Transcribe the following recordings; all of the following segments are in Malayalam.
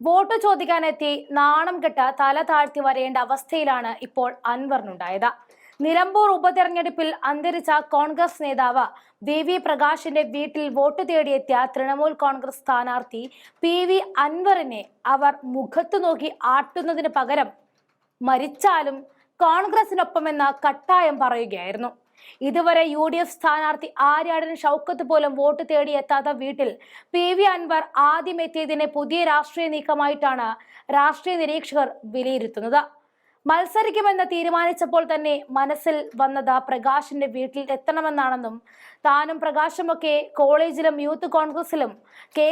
വോട്ട് ചോദിക്കാനെത്തി നാണം കെട്ട തല താഴ്ത്തി വരേണ്ട അവസ്ഥയിലാണ് ഇപ്പോൾ അൻവറിനുണ്ടായത്. നിലമ്പൂർ ഉപതെരഞ്ഞെടുപ്പിൽ അന്തരിച്ച കോൺഗ്രസ് നേതാവ് വി വി പ്രകാശിന്റെ വീട്ടിൽ വോട്ട് തേടിയെത്തിയ തൃണമൂൽ കോൺഗ്രസ് സ്ഥാനാർത്ഥി പി വി അൻവറിനെ അവർ മുഖത്തു നോക്കി ആട്ടുന്നതിന് പകരം മരിച്ചാലും കോൺഗ്രസിനൊപ്പമെന്ന് കട്ടായം പറയുകയായിരുന്നു. ഇതുവരെ യു ഡി എഫ് സ്ഥാനാർത്ഥി ആര്യാടൻ ഷൗക്കത്ത് പോലും വോട്ട് തേടി എത്താത്ത വീട്ടിൽ പി വി അൻവർ ആദ്യം എത്തിയതിനെ പുതിയ രാഷ്ട്രീയ നീക്കമായിട്ടാണ് രാഷ്ട്രീയ നിരീക്ഷകർ വിലയിരുത്തുന്നത്. മത്സരിക്കുമെന്ന് തീരുമാനിച്ചപ്പോൾ തന്നെ മനസ്സിൽ വന്നത് പ്രകാശിന്റെ വീട്ടിൽ എത്തണമെന്നാണെന്നും താനും പ്രകാശുമൊക്കെ കോളേജിലും യൂത്ത് കോൺഗ്രസിലും കെ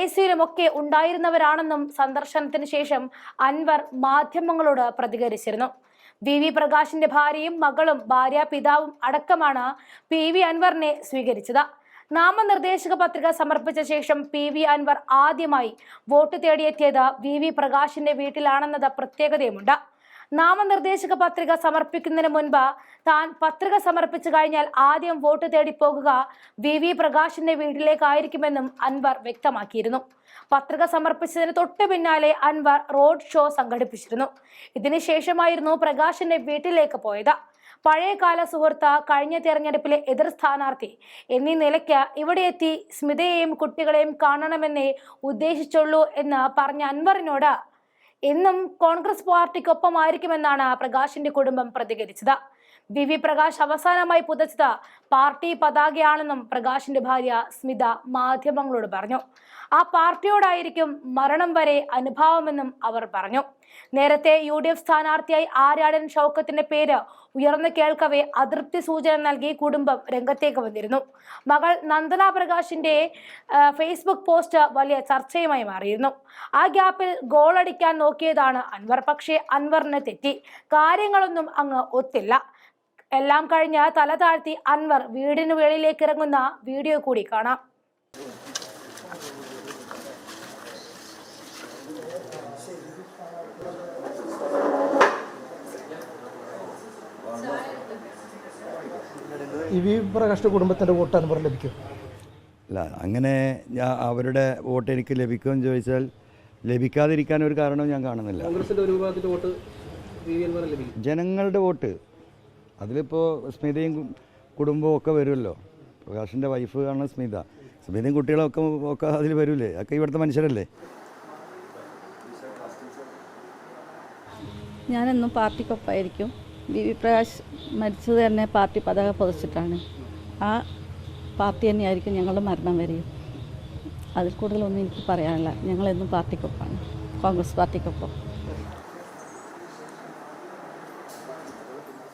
ഒക്കെ ഉണ്ടായിരുന്നവരാണെന്നും സന്ദർശനത്തിന് ശേഷം അൻവർ മാധ്യമങ്ങളോട് പ്രതികരിച്ചിരുന്നു. വി വി പ്രകാശിന്റെ ഭാര്യയും മകളും ഭാര്യ പിതാവും അടക്കമാണ് പി വി അൻവറിനെ സ്വീകരിച്ചത്. നാമനിർദ്ദേശക പത്രിക സമർപ്പിച്ച ശേഷം പി വി അൻവർ ആദ്യമായി വോട്ട് തേടിയെത്തിയത് വി വി പ്രകാശിന്റെ വീട്ടിലാണെന്നത് പ്രത്യേകതയുമുണ്ട്. നാമനിർദ്ദേശക പത്രിക സമർപ്പിക്കുന്നതിന് മുൻപ് താൻ പത്രിക സമർപ്പിച്ചു കഴിഞ്ഞാൽ ആദ്യം വോട്ട് തേടി പോകുക വി വി പ്രകാശിന്റെ വീട്ടിലേക്കായിരിക്കുമെന്നും അൻവർ വ്യക്തമാക്കിയിരുന്നു. പത്രിക സമർപ്പിച്ചതിന് തൊട്ടു പിന്നാലെ അൻവർ റോഡ് ഷോ സംഘടിപ്പിച്ചിരുന്നു. ഇതിനുശേഷമായിരുന്നു പ്രകാശിന്റെ വീട്ടിലേക്ക് പോയത്. പഴയകാല സുഹൃത്ത് കഴിഞ്ഞ തെരഞ്ഞെടുപ്പിലെ എതിർ സ്ഥാനാർത്ഥി എന്നീ നിലയ്ക്ക് ഇവിടെ എത്തി സ്മിതയെയും കുട്ടികളെയും കാണണമെന്നേ ഉദ്ദേശിച്ചുള്ളൂ എന്ന് പറഞ്ഞ അൻവറിനോട് എന്നും കോൺഗ്രസ് പാർട്ടിക്കൊപ്പമായിരിക്കുമെന്നാണ് പ്രകാശിന്റെ കുടുംബം പ്രതികരിച്ചത്. വി വി പ്രകാശ് അവസാനമായി പുതച്ചത് പാർട്ടി പതാകയാണെന്നും പ്രകാശിന്റെ ഭാര്യ സ്മിത മാധ്യമങ്ങളോട് പറഞ്ഞു. ആ പാർട്ടിയോടായിരിക്കും മരണം വരെ അനുഭാവമെന്നും അവർ പറഞ്ഞു. നേരത്തെ യു ഡി എഫ് സ്ഥാനാർത്ഥിയായി ആര്യാടൻ ഷൗക്കത്തിന്റെ പേര് ഉയർന്നു കേൾക്കവേ അതൃപ്തി സൂചന നൽകി കുടുംബം രംഗത്തേക്ക് വന്നിരുന്നു. മകൾ നന്ദന പ്രകാശിന്റെ ഫേസ്ബുക്ക് പോസ്റ്റ് വലിയ ചർച്ചയുമായി മാറിയിരുന്നു. ആ ഗ്യാപ്പിൽ ഗോളടിക്കാൻ നോക്കിയതാണ് അൻവർ. പക്ഷേ അൻവറിന് തെറ്റി. കാര്യങ്ങളൊന്നും അങ്ങ് ഒത്തില്ല. എല്ലാം കഴിഞ്ഞ് തല താഴ്ത്തി അൻവർ വീടിന് വെളിയിലേക്ക് ഇറങ്ങുന്ന വീഡിയോ കൂടി കാണാം. ഇവി വി പ്രകാശ് കുടുംബത്തിന്റെ വോട്ട് അൻവർ ലഭിക്കും. അല്ല അങ്ങനെ ഞാൻ അവരുടെ വോട്ട് എനിക്ക് ലഭിക്കുമെന്ന് ചോദിച്ചാൽ ലഭിക്കാതിരിക്കാൻ ഒരു കാരണവും ഞാൻ കാണുന്നില്ല. കോൺഗ്രസിന്റെ ഒരു വിഭാഗത്തിന്റെ വോട്ട് ജനങ്ങളുടെ വോട്ട് അതിലിപ്പോൾ സ്മിതയും കുടുംബവും ഒക്കെ വരുമല്ലോ. പ്രകാശിന്റെ വൈഫ് ആണ് സ്മിത. സ്മിതയും കുട്ടികളൊക്കെ ഒക്കെ അതിൽ വരൂലേ? ഒക്കെ ഇവിടുത്തെ മനുഷ്യരല്ലേ? ഞാനെന്നും പാർട്ടിക്കൊപ്പമായിരിക്കും വി വി പ്രകാശ് മരിച്ചത് തന്നെ പാർട്ടി പതാക പൊതിച്ചിട്ടാണ്. ആ പാർട്ടി തന്നെയായിരിക്കും ഞങ്ങളുടെ മരണം വരെയും. അതിൽ കൂടുതലൊന്നും എനിക്ക് പറയാനില്ല. ഞങ്ങളെന്നും പാർട്ടിക്കൊപ്പമാണ് കോൺഗ്രസ് പാർട്ടിക്കൊപ്പം.